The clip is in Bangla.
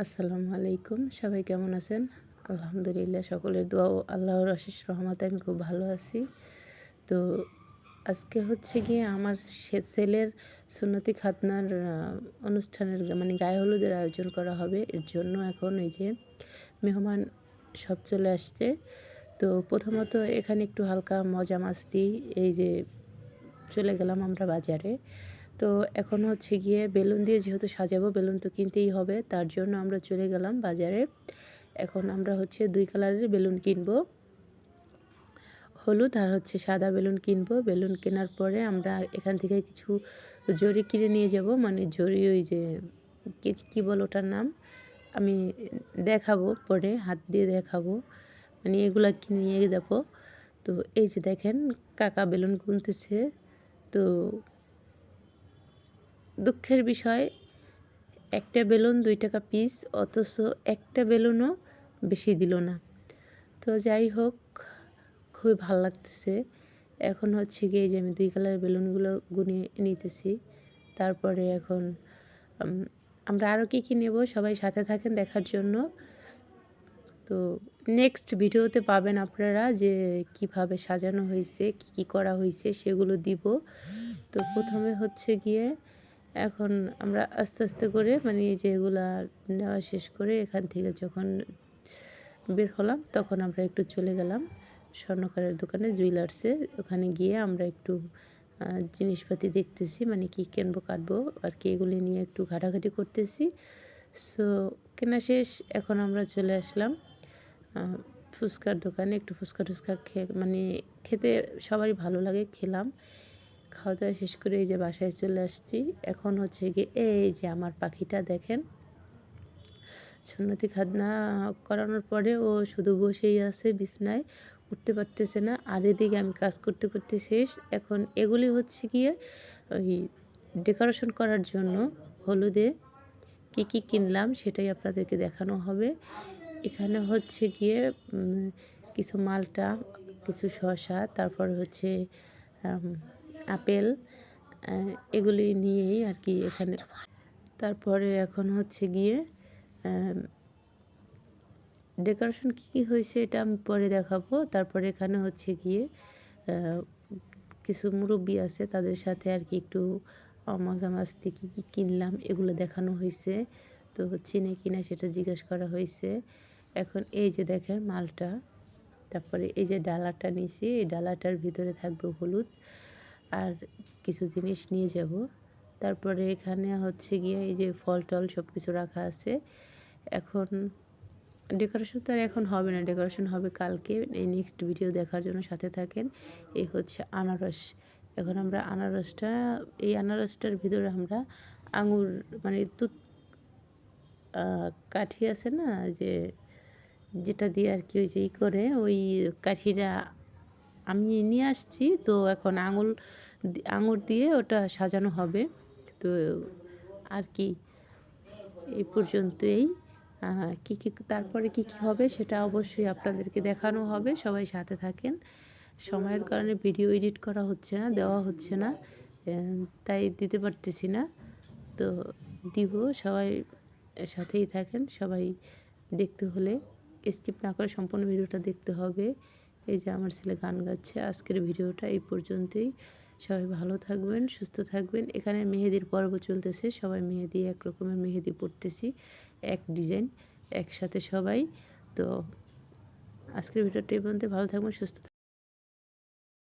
আসসালামু আলাইকুম। সবাই কেমন আছেন? আলহামদুলিল্লাহ, সকলের দোয়া ও আল্লাহর অশেষ রহমতে আমি খুব ভালো আছি। তো আজকে হচ্ছে গিয়ে আমার ছেলের সুন্নতি খাতনার অনুষ্ঠানের মানে গায়ে হলুদের আয়োজন করা হবে। এর জন্য এখন এই যে মেহমান সব চলে আসছে। তো প্রথমত এখানে একটু হালকা মজা মাস্তি এই যে চলে গেলাম আমরা বাজারে। তো এখন হচ্ছে গিয়ে বেলুন দিয়ে যেহেতু সাজাবো, বেলুন তো কিনতেই হবে, তার জন্য আমরা চলে গেলাম বাজারে। এখন আমরা হচ্ছে দুই কালারের বেলুন কিনবো। হলুদ আর হচ্ছে সাদা বেলুন কিনবো। বেলুন কেনার পরে আমরা এখান থেকে কিছু জরি কিনে নিয়ে যাব। মানে জরি ওই যে, কী বল ওটার নাম? আমি দেখাবো, পরে হাত দিয়ে দেখাবো। মানে এগুলো কিনে নিয়ে যাব। তো এই যে দেখেন, কাকা বেলুন গুনতেছে। তো দুঃখের বিষয়, একটা বেলুন দুই টাকা পিস অথচ একটা বেলুনও বেশি দিল না। তো যাই হোক, খুবই ভালো লাগতেছে। এখন হচ্ছে গিয়ে যে আমি দুই কালার বেলুনগুলো গুনিয়ে নিতেছি। তারপরে এখন আমরা আরও কী কী নেব সবাই সাথে থাকেন দেখার জন্য। তো নেক্সট ভিডিওতে পাবেন আপনারা যে কীভাবে সাজানো হয়েছে, কি কি করা হয়েছে, সেগুলো দিব। তো প্রথমে হচ্ছে গিয়ে এখন আমরা আস্তে আস্তে করে মানে এই যেগুলা নেওয়া শেষ করে এখান থেকে যখন বের হলাম, তখন আমরা একটু চলে গেলাম স্বর্ণকারের দোকানে, জুয়েলার্সে। ওখানে গিয়ে আমরা একটু জিনিসপাতি দেখতেছি মানে কি কিনবো, কাটবো, আর কি এগুলি নিয়ে একটু ঘাটাঘাটি করতেছি। সো, কেনা শেষ, এখন আমরা চলে আসলাম ফুচকার দোকানে। একটু ফুচকা টুচকা খেয়ে মানে খেতে সবারই ভালো লাগে, খেলাম। খাওয়া দাওয়া শেষ করে এই যে বাসায় চলে আসছি। এখন হচ্ছে গিয়ে এই যে আমার পাখিটা দেখেন। সুন্নতি খাদনা করানোর পরে ও শুধু বসেই আছে বিছনায়, উঠতে পারতেছে না। আর এদিকে আমি কাজ করতে করতে শেষ। এখন এগুলি হচ্ছে গিয়ে ওই ডেকোরেশন করার জন্য হলুদে কী কী কিনলাম সেটাই আপনাদেরকে দেখানো হবে। এখানে হচ্ছে গিয়ে কিছু মালটা, কিছু শসা, তারপর হচ্ছে আপেল এগুলি নিয়েই আর কি এখানে। তারপরে এখন হচ্ছে গিয়ে ডেকোরেশন কী কী হয়েছে এটা আমি পরে দেখাবো। তারপরে এখানে হচ্ছে গিয়ে কিছু মুরব্বী আছে তাদের সাথে আর কি একটু মজা মাস্তি কী কী কিনলাম এগুলো দেখানো হয়েছে। তো চিনে কিনা সেটা জিজ্ঞেস করা হয়েছে। এখন এই যে দেখেন মালটা, তারপরে এই যে ডালাটা নিছি এই ডালাটার ভিতরে থাকবে হলুদ। আর কিছু জিনিস নিয়ে যাব। তারপরে এখানে হচ্ছে গিয়ে এই যে ফল টল সব কিছু রাখা আছে। এখন ডেকোরেশন তো আর এখন হবে না ডেকোরেশন হবে কালকে। এই নেক্সট ভিডিও দেখার জন্য সাথে থাকেন। এই হচ্ছে আনারস। এখন আমরা আনারসটা, এই আনারসটার ভিতরে আমরা আঙুর মানে দুধ কাঠি আছে না, যে যেটা দিয়ে আর কি ওই যে করে, ওই কাঠিটা আমি নিয়ে আসছি, তো এখন আঙুল আঙুর দিয়ে ওটা সাজানো হবে। তো আর কি, এই পর্যন্তই। কী কী, তারপরে কী কী হবে সেটা অবশ্যই আপনাদেরকে দেখানো হবে, সবাই সাথে থাকেন। সময়ের কারণে ভিডিও এডিট করা হচ্ছে না, দেওয়া হচ্ছে না তাই দিতে পারতেছি না। তো দিব, সবাই সাথেই থাকেন, সবাই দেখতে হলে, স্কিপ না করে সম্পূর্ণ ভিডিওটা দেখতে হবে। এই যে আমার ছেলে গান গাচ্ছে, আজকের ভিডিওটা এই পর্যন্তই। সবাই ভালো থাকবেন, সুস্থ থাকবেন। এখানে মেহেদির পর্ব চলতেছে, সবাই মেহেদি এক রকমের মেহেদি পরতেছি, এক ডিজাইন, একসাথে সবাই। তো আজকের ভিডিওটা এই পর্যন্ত ভালো থাকবেন, সুস্থ